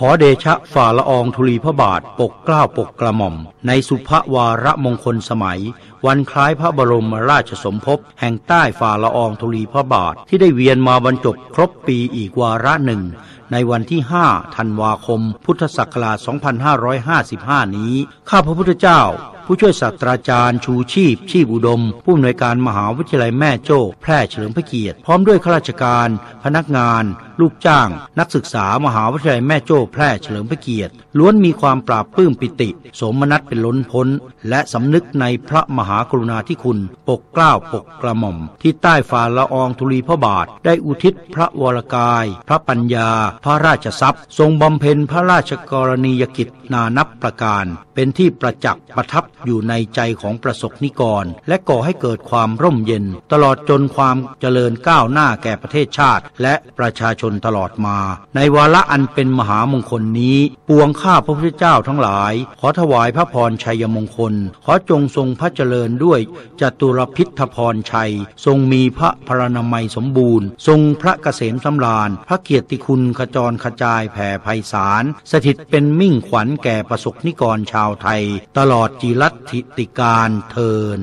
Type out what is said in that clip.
ขอเดชะฝ่าละอองธุลีพระบาทปกเกล้าปกกระหม่อม ในสุภวาระมงคลสมัย วันคล้ายพระบรมราชสมภพแห่งใต้ฝ่าละอองธุลีพระบาทที่ได้เวียนมาบรรจบครบปีอีกวาระหนึ่ง ในวันที่ 5 ธันวาคม พุทธศักราช 2555 นี้ ข้าพระพุทธเจ้า ผู้ช่วยศาสตราจารย์ชูชีพ ชีพอุดม ผู้อำนวยการมหาวิทยาลัยแม่โจ้ แพร่เฉลิมพระเกียรติ พร้อมด้วยข้าราชการ พนักงาน ลูกจ้าง นักศึกษามหาวิทยาลัยแม่โจ้แพร่เฉลิมพระเกียรติ ล้วนมีความปราบปลื้มปิติ สมนัตเป็นล้นพ้น และสำนึกในพระมหากรุณาธิคุณ ปกเกล้าปกกระหม่อม ที่ใต้ฝ่าละอองธุลีพระบาท ได้อุทิศพระวรกาย พระปัญญา พระราชทรัพย์ ทรงบำเพ็ญพระราชกรณียกิจนานับประการ เป็นที่ประจักษ์ประทับอยู่ในใจของประสบนิกร และก่อให้เกิดความร่มเย็น ตลอดจนความเจริญก้าวหน้าแก่ประเทศชาติ และประชาชนตลอดมา ในวาระอันเป็นมหามงคลนี้ ปวงข้าพระพุทธเจ้าทั้งหลาย ขอถวายพระพรชัยมงคล ขอจงทรงพระเจริญด้วยจตุรพิทพรชัย ทรงมีพระพรณนามัยสมบูรณ์ ทรงพระเกษมสำราญ พระเกียรติคุณขจรขจายแผ่ไพศาลสถิตเป็นมิ่งขวัญแก่ประสบนิกรชาวไทย ตลอดจีรัติการเทิน